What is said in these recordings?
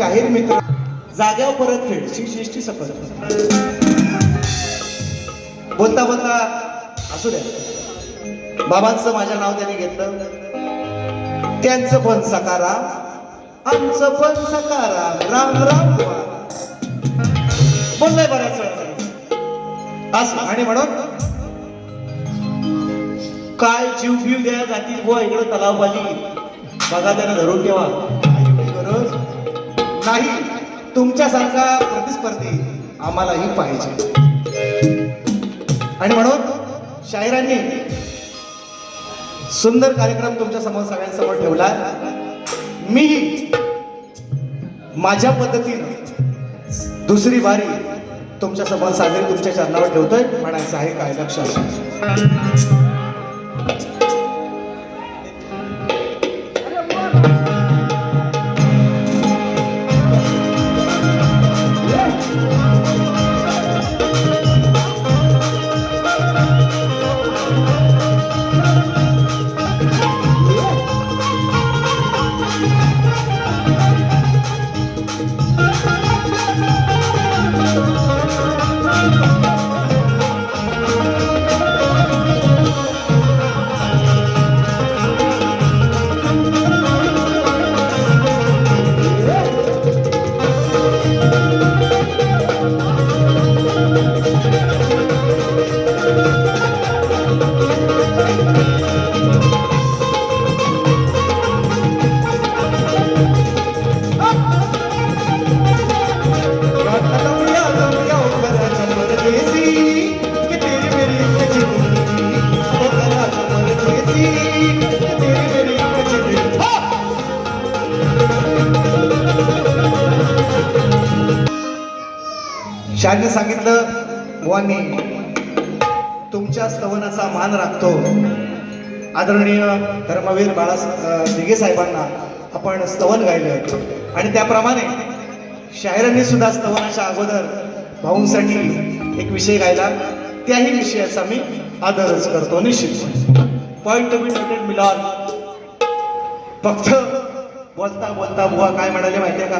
शाहीर मित्र जाग्यावर परत फेड शिष्टी सफल. बोलता बोलता असू द्या. बाबांचं माझ्या नाव त्यांनी घेतलं. त्यांचं पण सकारा आमचं पण सकारा. राम राम बोललंय बऱ्याच असं आणि म्हणून? काय जीव जीव द्या जातील बुवा इकडं तलावबाजी बघा त्यांना धरून ठेवा. नाही तुमच्यासारखा प्रतिस्पर्धी आम्हालाही पाहिजे. आणि म्हणून शाहिरांनी सुंदर कार्यक्रम तुमच्यासमोर सगळ्यांसमोर ठेवला. मी माझ्या पद्धतीनं दुसरी बारी तुमच्यासमोर साजरी तुमच्या चरणावर ठेवतोय. म्हणायचं आहे काय लक्षात सर्वांनी तुमच्या स्तवनाचा मान राखतो. आदरणीय धर्मवीर बाळा दिघे साहेबांना आपण स्तवन गायलं आणि त्याप्रमाणे शायरांनी सुद्धा स्तवनाच्या अगोदर भाऊंसाठी एक विषय गायला. त्याही विषयाचा मी आदरच करतो निश्चित. पॉइंट टू बी नोटेड मिलॉन फक्त बोलता बोलता बुवा काय म्हणाले माहितीये का?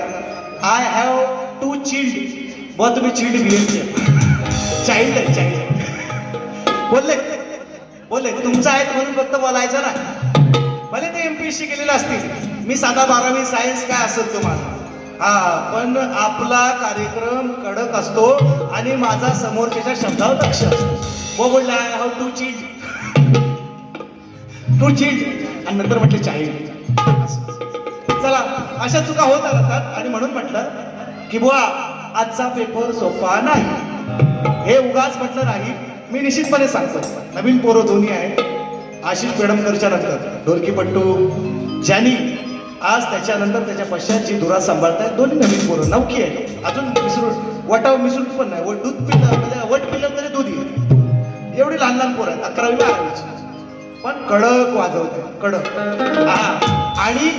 आय हॅव टू चिल्ड व तुम्ही चिल्ड बिहेव्हिअर चाईल्ड आहे चाईल्ड बोलले बोलले तुमचं आहेत म्हणून फक्त बोलायचं ना. भले ते एम पी एस सी केलेलं असतील. मी साधा बारावी सायन्स काय असेल तुम्हाला? हा पण आपला कार्यक्रम कडक असतो आणि माझा समोरच्याच्या शब्दावर लक्ष असतो. बोलला हो, हाऊ टू चीज. टू चीज. आणि नंतर म्हटले चाईल्ड चला अशा चुका होत राहतात. आणि म्हणून म्हटलं की बुवा आजचा पेपर सोपा नाही. हे उगाच म्हटलं नाही. मी निश्चितपणे सांगतो. नवीन पोरं दोन्ही आहे आशिष पेडमकरच्या नंतर. ढोलकीपट्टू ज्यांनी आज त्याच्यानंतर त्याच्या पश्चात जी धुरा सांभाळतायत. दोन्ही नवीन पोरं नवखी आहे अजून मिसळून वटाव मिसळून पण नाही. व दूध पिलं म्हणजे वट पिलं तरी दूध येईल. एवढी लहान लहान पोरं आहेत. अकरावी बारावीची पण कडक वाजवते कडक. हा. आणि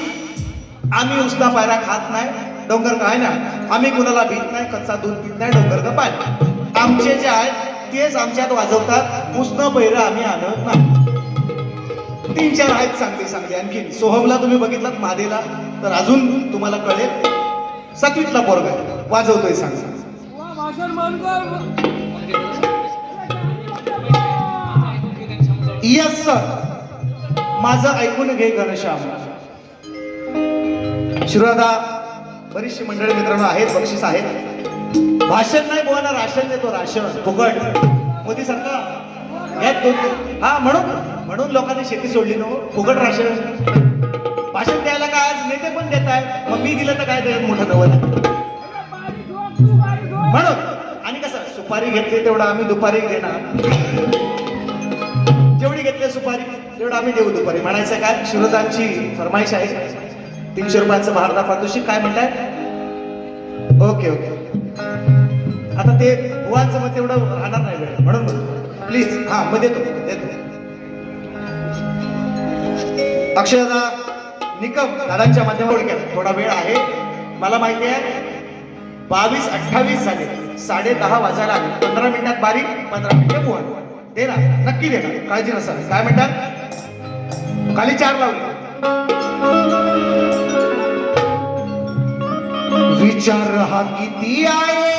आम्ही उसना पायरा खात नाही. डोंगर काय ना आम्ही कुणाला भीत नाही. कच्चा दूध पित नाही. डोंगर का पाणी आमचे जे आहेत तेच आमच्यात वाजवतात. उसनं पैर आम्ही आणत नाही. तीन चार आहेत सांगते सांगते. आणखी सोहमला तुम्ही बघितलात मादेला. तर अजून तुम्हाला कळेल. सातवीतला पोरगा वाजवतोय सांग सांग. यस सर माझं ऐकून घे घनश्याम. शिरोदा बरीचशी मंडळी मित्रांनो आहेत बक्षीस आहेत. भाषण नाही बोला राशन देतो राशन. फुकट. मोदी सरकार यात दोन हा म्हणून. म्हणून लोकांनी शेती सोडली नो हो. फुकट राशन. भाषण द्यायला काय आज नेते पण देत आहे मग मी दिलं तर काय त्याच्यात मोठं नवल म्हणून. आणि कसं सुपारी घेतली तेवढं आम्ही दुपारी देणार जेवढी घेतली सुपारी तेवढं आम्ही देऊ दुपारी. म्हणायचं काय? शिरोजांची फरमाईश आहे. तीनशे रुपयाचं भारता पारितोषिक काय म्हणताय? Okay okay. आता ते वाच मग तेवढं राहणार नाही वेळ. म्हणून प्लीज हा मग देतो देतो अक्षयदा निकम दादांच्या माध्यमावर थोडा वेळ आहे. मला माहिती आहे बावीस अठ्ठावीस झाले. साडे दहा वाजायला आले. पंधरा मिनिटात बारीक पंधरा मिनिटे पोहण दे ना नक्की देणार काळजी नसावी काय म्हणतात? खाली चार लावले विचार हा किती आहे?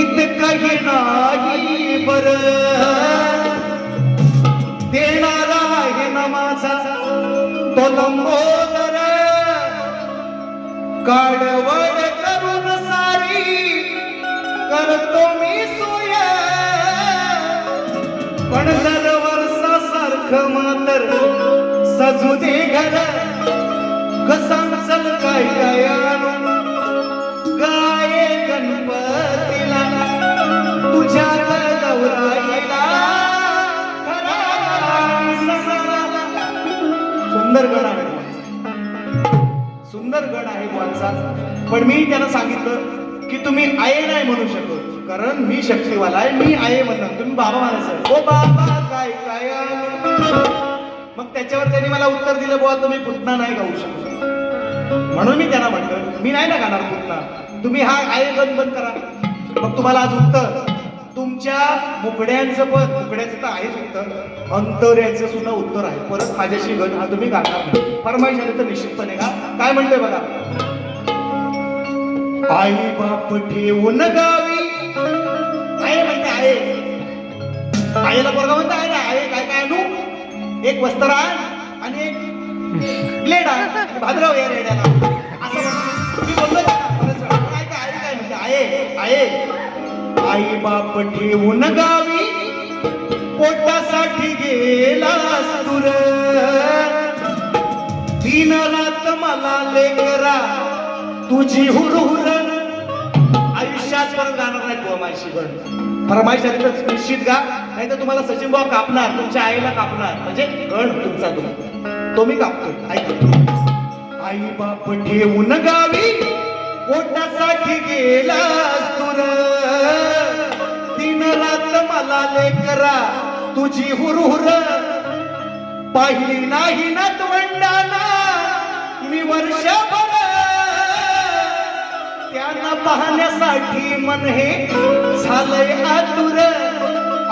इतकं नाही बर. देणारा आहे ना माझा तो लंबोदर. काळवड करून सारी करतो मी सोय. पण जर वर्षासारखं मातर सजू दे घर कसांचल काय काय गणपतीला. तुझ्या गौराईला सुंदर गण आहे. सुंदर गड आहे माणसाचा पण मी त्यांना सांगितलं की तुम्ही आये नाही म्हणू शकत. कारण मी शक्तीवाला आहे मी आये म्हणणार. तुम्ही बाबा म्हणायचं ओ बाबा काय काय मग त्याच्यावर त्यांनी मला उत्तर दिलं बुवा तुम्ही पुतना नाही गाऊ शकत. म्हणून मी त्यांना म्हटलं मी नाही ना गाणार पुतना तुम्ही हा आये गण बंद करा. मग तुम्हाला आज उत्तर तुमच्या मुकड्यांचं पण मुकड्याचं तर आहेच उत्तर. अंतर्याचं सुद्धा उत्तर आहे. परत माझ्याशी गण हा तुम्ही गाणार नाही. फरमाईश आली तर निश्चितपणे का? काय म्हणतोय बघा. आई बाप ठेवून गावी. आहे म्हणते आहे. आईला बघा म्हणता आहे ना आहे. काय काय आणू? एक वस्त्र आणि एक लेडा आणि भाद्रव या रेड्याला. असं म्हणतो. मी बोललो वेळा. पण ऐका, आई काय म्हणते? आहे आहे. आई बाप ठेवून गावी पोटासाठी गेला सुर दिन रात मला लेकरा तुझी हुरहुर आयुष्यात पण गाणार नाही बुवा माझी गण फरमाईश आली तर निश्चित गा. नाही तर तुम्हाला सचिन भाऊ कापणार तुमच्या आईला कापणार. म्हणजे गण तुमचा तो. तो मी कापतोय आई बाप ठेवून गावी पोटासाठी गेला तुर तीन रात मला लेकरा तुझी हुरहुर. पाहिली नाही ना तोंडाना मी वर्षभर. त्यांना पाहण्यासाठी मन हे झालंय आतुर.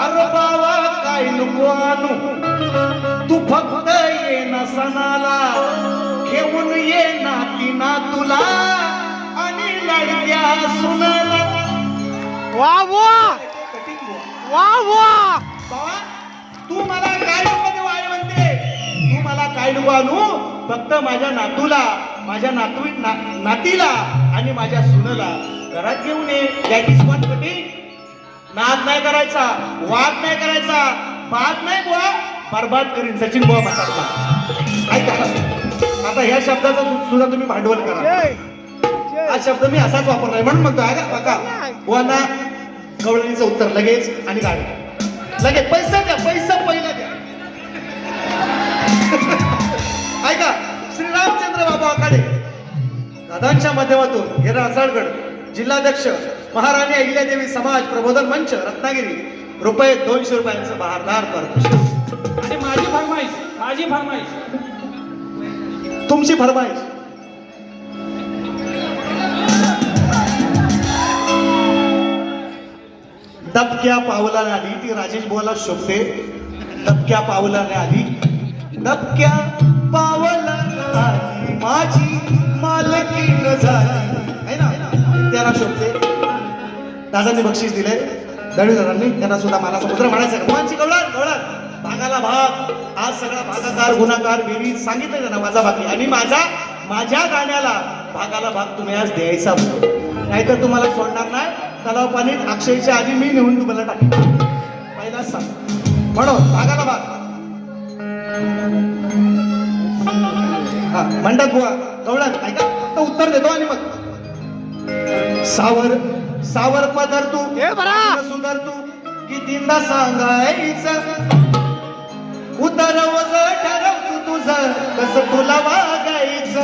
अरे बावा काय नको आणू. तू फक्त ये ना सणाला घेऊन ये ना तिना तुला आणि लडक्या सुनाला. वा वा. वा वा! तू मला काय आई म्हणते. तू मला काय नको आणू फक्त माझ्या नातूला माझ्या नातू ना, नातीला आणि माझ्या सुनला. घरात घेऊन ये. दॅट इज वन कटिंग नाद नाही करायचा वाद नाही करायचा. बाद नाही बुवा. बरबाद करीन सचिन बुवा म्हणतात ऐका. आता ह्या शब्दाचा सुद्धा तुम्ही भांडवल करा. हा शब्द मी असाच वापरलाय म्हणून म्हणतो आहे का? बघा बुवांना गवळणीचं उत्तर लगेच आणि गाडी. लगेच पैसा द्या पैसा पहिला द्या. ऐका. श्रीरामचंद्र बाबा आखाडे दादांच्या माध्यमातून हे रासाळगड जिल्हाध्यक्ष महाराणी अहिल्यादेवी समाज प्रबोधन मंच रत्नागिरी. रुपये दोनशे रुपयांचं बहारदार पारितोषिक आणि माझी फरमाईश माझी फरमाईश. तुमची फरमाईश. दबक्या पावलाने आली. ती राजेश बोला शोभते. दबक्या पावलाने आली. दबक्या पावलाने माझी मालकी झाली. ना? त्याला शोभते. दादांनी बक्षीस दिले दळवी दादांनी त्यांना सुद्धा मानाचा मुद्रा म्हणायचा मुलांची गवळण गवळण भागाला भाग. आज सगळा भागाकार गुन्हाकार बेरीज सांगितलं त्यांना माझा बाकी आणि माझा माझ्या गाण्याला भागाला भाग तुम्ही आज द्यायचा नाहीतर तुम्हाला सोडणार नाही. तलाव पाणीत अक्षयच्या आधी मी नेऊन तुम्हाला टाकेन. पहिलाच सांग. म्हणून भागाला भाग. हा म्हणतात बुवा गवळण ऐका फक्त उत्तर देतो आणि मग. सावर सावर पदर तू. सुंदर तू कितींदा सांगायचं? उतर वज तू तुझं कसं तुला वागायचं.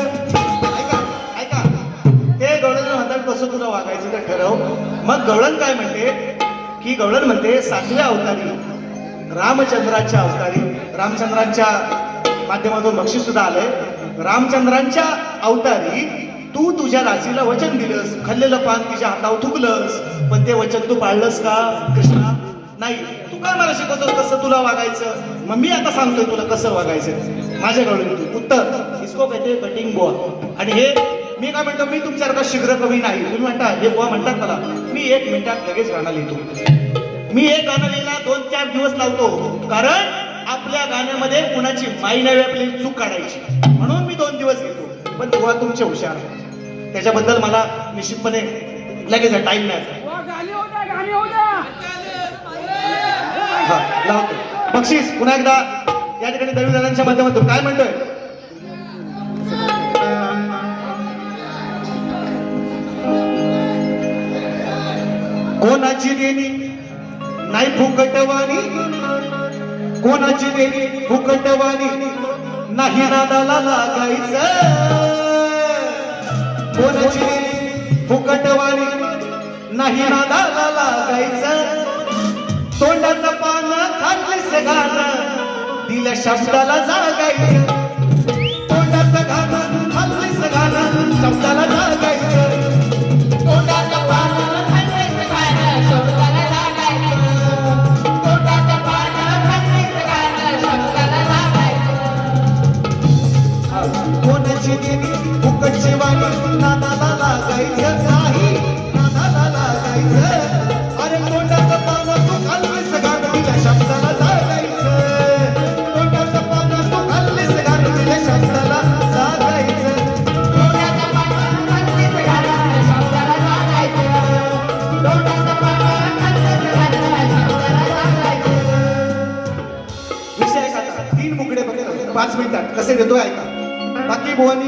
ऐका ऐका. ते गवळण म्हणतात कसं तुला वागायचं ते ठरव. मग गवळण काय म्हणते? की गवळण म्हणते सातव्या अवतारी रामचंद्राच्या अवतारी. रामचंद्रांच्या माध्यमातून बक्षीस सुद्धा आलंय. रामचंद्रांच्या अवतारी तू तुझ्या राशीला वचन दिलंस. खाल्लेलं पान तिच्या हातावर थुकलंस. पण ते वचन तू पाळलंस का कृष्णा? नाही. तू काय मला शिकवतो कसं तुला वागायचं? मग मी आता सांगतोय तुला कसं वागायचं. माझ्याकडून तू उत्तर इसको कहते कटिंग बॉ आणि हे मी काय म्हणतो मी तुमच्यासारखा शीघ्र कमी नाही. तुम्ही म्हणता हे बुवा म्हणतात मला. मी एक मिनिटात लगेच गाणं लिहितो. मी हे गाणं लिहिला दोन चार दिवस लावतो. कारण आपल्या गाण्यामध्ये कुणाची माई नवी आपली चूक काढायची. म्हणून मी दोन दिवस घेतो पण बुवा तुमचे हुशार. त्याच्याबद्दल मला निश्चितपणे लगेच टाईम नाही वा गाणी होऊ द्या गाणी होऊ द्या हा लावतो बक्षीस पुन्हा एकदा या ठिकाणी दळवीदारांच्या माध्यमातून. काय म्हणतोय? कोणाची देणी नाही फुकटवाणी? कोणाची देणी फुकटवाणी? नाही नादाला लागायचं. कोणाची देणी फुकटवाणी? नाही नादाला लागायचं. तोंडाचं गाणं. दिल्या शब्दाला जागायचं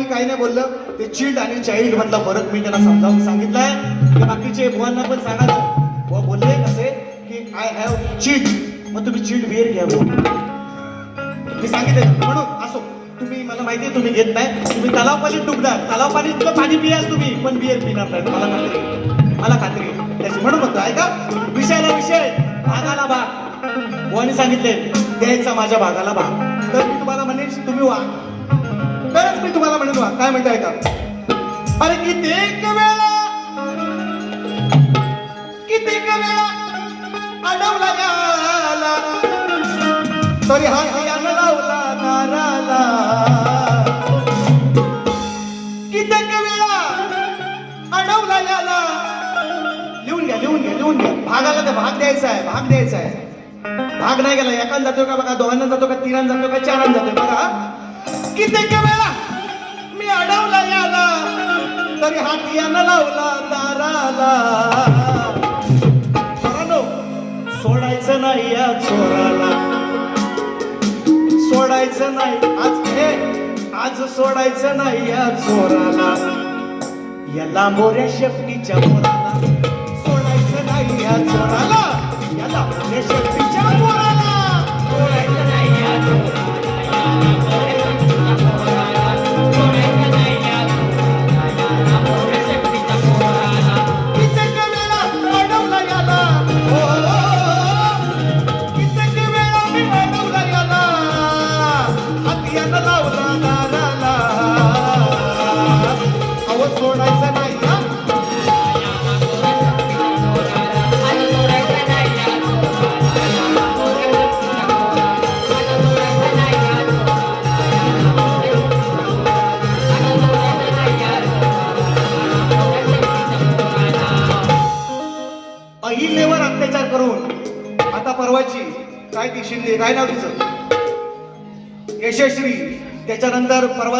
बाकी काही नाही बोललं. ते चिल्ड आणि चाइल्ड मधला फरक मी त्यांना समजावून सांगितलाय. ते बाकीचे बुवांना पण सांगा बुवा बोलले कसे की आय हॅव चिल्ड मग तुम्ही चिल्ड वेअर घ्या मी सांगितलं. म्हणून असो. तुम्ही मला माहिती आहे तुम्ही घेत नाही. तुम्ही तलाव पाणी डुबणार तलाव पाणी इतकं पाणी पियाल तुम्ही. पण बिअर पिणार नाही. मला खात्री मला खात्री त्याची म्हणून म्हणतो ऐका विषयाला विषय. भागाला भाग. बुवानी सांगितले द्यायचा माझ्या भागाला भाग. तर मी तुम्हाला म्हणेन तुम्ही वा तरच मी तुम्हाला म्हणेन काय म्हणताय का अरे कित्येक वेळा कित्येक वेळा अडवला याला तरी हा हियानं लावला नाराला कित्येक वेळा अडवला याला लिहून घ्या लिहून घ्या लिहून घ्या. भागाला तर भाग द्यायचा आहे भाग द्यायचा आहे. भाग नाही गेला एकान जातो का बघा दोघांना जातो का तिघांना जातो का चारांना जातो बघा किती वेळा मी अडवला याला तरी हात यानं लावला दाराला. सोडायचं नाही या चोराला. सोडायचं नाही आज हे आज सोडायचं नाही या चोराला. या लांबोऱ्या शेपटीच्या मोराला. सोडायचं नाही या चोराला. या लांबोऱ्या शेपटीच्या मोराला.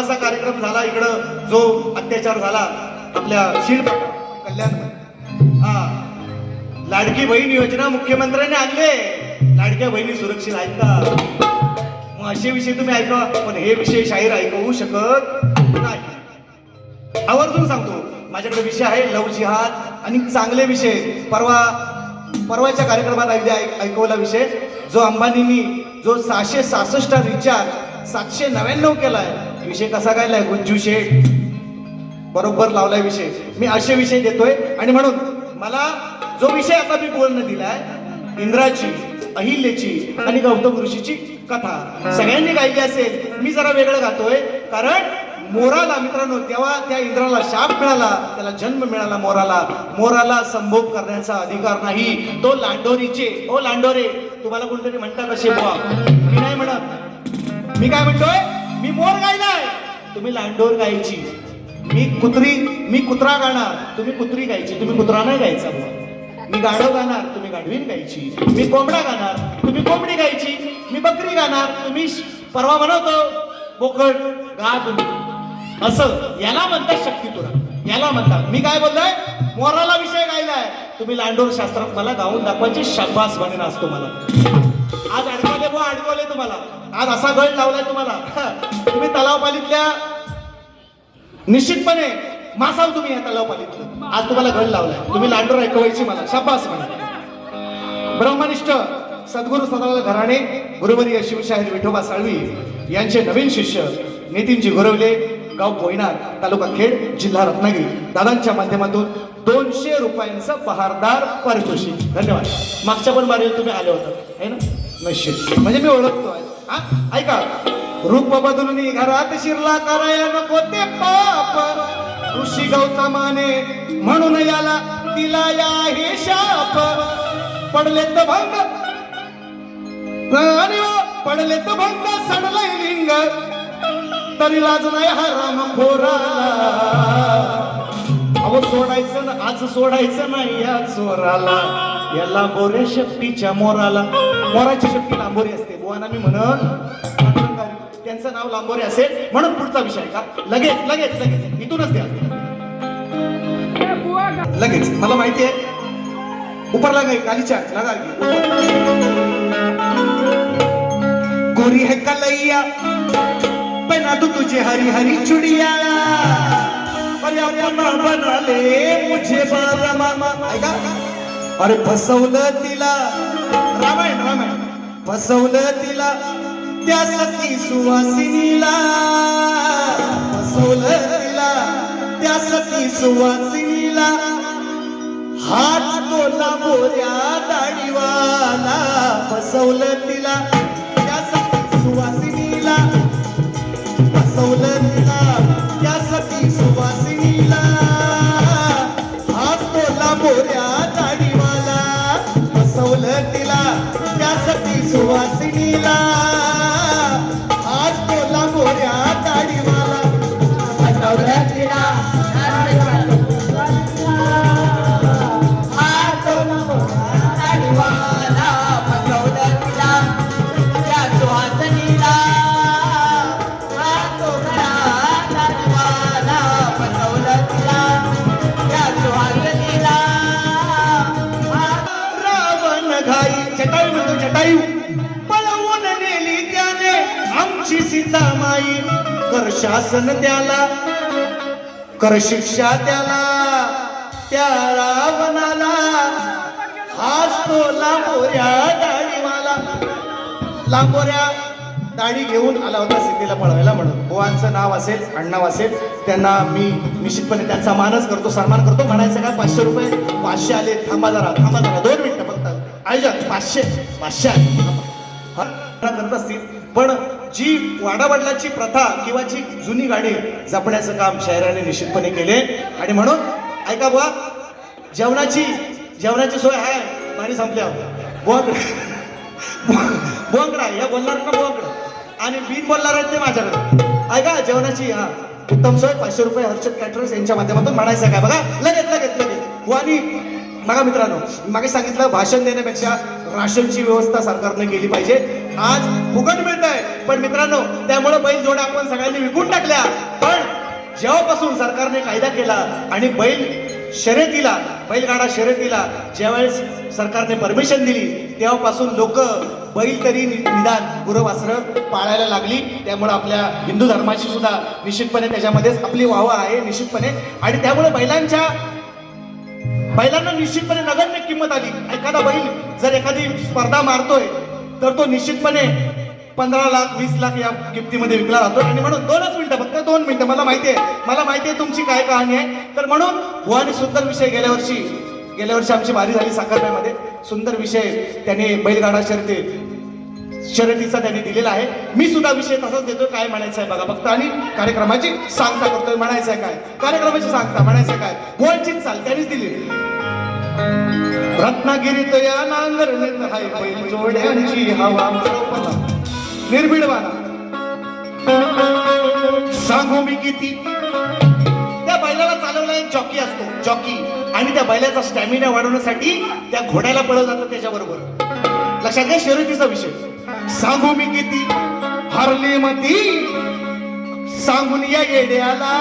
त्याच्यानंतर कार्यक्रम झाला इकडं जो अत्याचार झाला आपल्या शिल्प कल्याण हा. लाडकी बहीण योजना मुख्यमंत्र्यांनी आणले लाडक्या बहिणी सुरक्षित आहेत का मग असे विषय तुम्ही ऐका पण हे विषय शाहीर ऐकवू शकत नाही. आवर्जून सांगतो माझ्याकडे विषय आहे लव जिहाद आणि चांगले विषय. परवा परवाच्या कार्यक्रमात अगदी ऐक ऐकवला विषय जो अंबानींनी जो सहाशे सासष्ट रिचार्ज सातशे नव्याण्णव केलाय. विषय कसा गायलाय गुंजू शेठ? बरोबर लावलाय विषय. मी असे विषय देतोय आणि म्हणून मला जो विषय आता मी बोलणं दिलाय इंद्राची अहिल्याची आणि गौतम ऋषीची कथा. सगळ्यांनी गायली असेल मी जरा वेगळं गातोय. कारण मोराला मित्रांनो तेव्हा त्या इंद्राला शाप मिळाला त्याला जन्म मिळाला मोराला. मोराला संभोग करण्याचा अधिकार नाही. तो लांडोरीचे ओ लांडोरे तुम्हाला कोणतरी म्हणतात असे बुवा मी नाही म्हणत. मी काय म्हणतोय? मी मोर गायलाय. तुम्ही लांडोर गायची. मी कुत्री मी कुत्रा गाणार. तुम्ही कुत्री गायची. तुम्ही कुत्रा नाही गायचा मी गाढव गाणार. तुम्ही गाढवीन गायची. मी कोंबडा गाणार. तुम्ही कोंबडी गायची. मी बकरी गाणार. तुम्ही परवा म्हणवतो बोकड गा तुम्ही. असं. याला म्हणतात शक्तिपुरा याला म्हणतात. मी काय बोललोय? मोराला विषय गायलाय. तुम्ही लांडोर शास्त्रात मला गाऊन दाखवायची शाबास म्हणेन आज तुम्हाला. आज अडकवले बुवा अडकवले तुम्हाला. आज असा गळ लावलाय तुम्हाला. तुम्ही तलावपालीतल्या निश्चितपणे मासाव तुम्ही या तलावपालीतलं. आज तुम्हाला गळ लावलाय. तुम्ही लांडोर ऐकवायची मला. शाबास म्हणा ब्रह्मनिष्ठ सद्गुरू सदाल घराणे गुरुवर्य शिवशाहीर विठोबा साळवी यांचे नवीन शिष्य नितीनजी गुरवले गाव कोयना तालुका खेड जिल्हा रत्नागिरी. दादांच्या माध्यमातून दोनशे रुपयांचं बहारदार पारितोषिक. धन्यवाद. मागच्या पण बारीला तुम्ही आले होता. है ना? निश्चित. म्हणजे मी ओळखतो. हा? ऐका. रूप बदलून घरात शिरला करायला नको ते पाप. ऋषी गौतमाने म्हणून याला दिला या हे शाप. पडले तर भंग हो, पडले तर भंग सडलंय लिंग. तरी लाज नाही हा राम खोराला. अहो सोडायचं ना आज सोडायचं नाही या चोराला. या बोरे शेपटीच्या मोराला. मोराची शेपटी लांबोरी असते. बुवाना मी म्हणत त्यांचं नाव लांबोरे असेल म्हणून पुढचा विषय का? लगेच लगेच लगेच. इथूनच द्या लगेच. मला माहिती आहे. उपर लगा कालीच्या लगा गोरी है कलैया. बना दू तुझे हरी हरी चुड़िया। अरे अपना बना ले मुझे बाबा मामा ऐका। अरे फसवलं तिला। रामायण रामायण। फसवलं तिला त्या सती सुवासिनीला। फसवलं तिला त्या सती सुवासिनीला। हात तोला मोऱ्या दाढीवाला। फसवलं तिला त्या सती सुवासिनी फसवलं तिला त्या सती सुवासिनीला. हात तोला मोऱ्या दाढीवाला फसवलं तिला त्या सती सुवासिनीला. जटायू म्हणतो जटायू पळवून नेली त्याने आमची सीतामाई. कर शासन त्याला कर शिक्षा त्याला त्या रावणाला. हाच तो लांबोऱ्या दाढीवाला. लांबोऱ्या दाढी घेऊन आला होता सिद्धीला पळवायला म्हणून. बुवांचं नाव असेल अण्णाव असेल त्यांना मी निश्चितपणे त्यांचा मानच करतो सन्मान करतो. म्हणायचं काय? पाचशे रुपये? पाचशे आले. थांबा जरा थांबा जरा. दोन मिनिटं. आयोजन पाचशे पाचशे करत असतील. पण जी वाडावडिलांची प्रथा किंवा जी जुनी गाडी जपण्याचं काम शहराने निश्चितपणे केले. आणि म्हणून ऐका बुवा जेवणाची जेवणाची सोय आहे. पाणी संपल्या. बुवा बोंगडा या बोलणार ना बोंगड आणि बिन बोलणार आहेत ते माझ्याकडे. ऐका जेवणाची हा उत्तम सोय. पाचशे रुपये हर्षद कॅटरर्स यांच्या माध्यमातून म्हणायचं काय बघा लगेच लगेच लगेच. आणि बघा मित्रांनो मागे सांगितलं भाषण देण्यापेक्षा राशनची व्यवस्था सरकारने केली पाहिजे. आज फुकट मिळत आहे पण मित्रांनो त्यामुळे बैल जोड्या आपण सगळ्यांनी विकून टाकल्या. पण जेव्हापासून सरकारने कायदा केला आणि बैल शर्यतीला बैलगाडा शर्यतीला ज्यावेळेस सरकारने परमिशन दिली तेव्हापासून लोक बैल तरी नि- निदान गुरवासरं पाळायला लागली. त्यामुळे आपल्या हिंदू धर्माची सुद्धा निश्चितपणे त्याच्यामध्येच आपली वाहवा आहे निश्चितपणे. आणि त्यामुळे बैलांच्या बैलांना निश्चितपणे नगण्य किंमत आली. एखादा बैल जर एखादी स्पर्धा मारतोय तर तो निश्चितपणे पंधरा लाख वीस लाख या किमतीमध्ये विकला जातो आणि म्हणून दोनच मिनिटं फक्त दोन मिनिटं मला माहिती आहे. मला माहिती आहे तुमची काय कहाणी आहे. तर म्हणून भुवानी सुंदर विषय गेल्या वर्षी गेल्या वर्षी आमची बारी झाली साखरप्यामध्ये. सुंदर विषय त्याने बैलगाडा शर्यती शर्यतीचा त्यांनी दिलेला आहे. मी सुद्धा विषय तसाच देतो काय म्हणायचं आहे बघा. फक्त आणि कार्यक्रमाची सांगता करतोय म्हणायचं आहे काय? कार्यक्रमाची सांगता म्हणायचं आहे काय? गोळचीच चाल त्यांनीच दिली. रत्नागिरीत या नांगरणीत हाय बैल जोड्यांची हवा. निर्भीड सांगू मी किती? त्या बैलाला चालवला एक जॉकी असतो जॉकी. आणि त्या बैलाचा स्टॅमिना वाढवण्यासाठी त्या घोड्याला पळवलं जातं त्याच्याबरोबर. लक्षात घ्या शर्यतीचा विषय. सांगू मी किती? हरली मती. सांगून या येड्याला.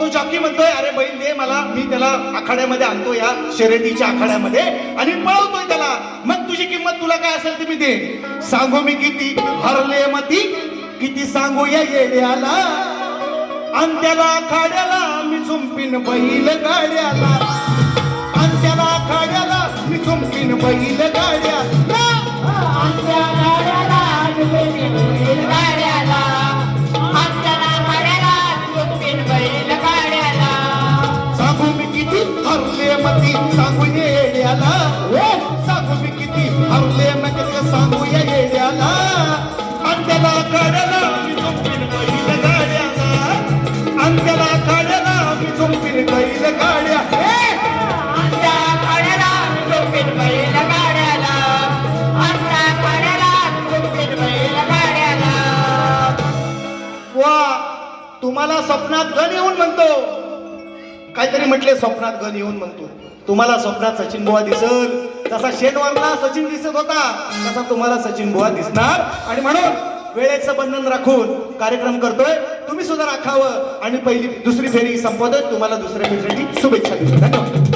तो जॉकी म्हणतोय अरे बैल दे मला. मी त्याला आखाड्यामध्ये आणतो या शर्यतीच्या आखाड्यामध्ये आणि पळवतोय त्याला. मग तुझी किंमत तुला काय असेल ती मी दे सांगू मी किती? हरले मती. किती सांगू या येड्याला. आणि त्याला आखाड्याला मी झुंपीन बैल गाड्याला. आणि त्याला आखाड्याला झुंपीन बैल गाड्याला. आमच्या गाड्याला झुकून बैल गाड्याला. आमच्या गाड्याला झुकून बैल गाड्याला. सांगू मी किती हरले मती सांगू येड्याला. सांगू मी किती हरले तुम्हाला स्वप्नात गण येऊन म्हणतो. काहीतरी म्हटले स्वप्नात गण येऊन म्हणतो. तुम्हाला स्वप्नात सचिन बुवा दिसल जसा शेनवारला सचिन दिसत होता. तसा तुम्हाला सचिन बुवा दिसणार. आणि म्हणून वेळेचं बंधन राखून कार्यक्रम करतोय. तुम्ही सुद्धा राखावं. आणि पहिली दुसरी फेरी संपवतोय. तुम्हाला दुसऱ्या फेरीसाठी शुभेच्छा देतो. धन्यवाद.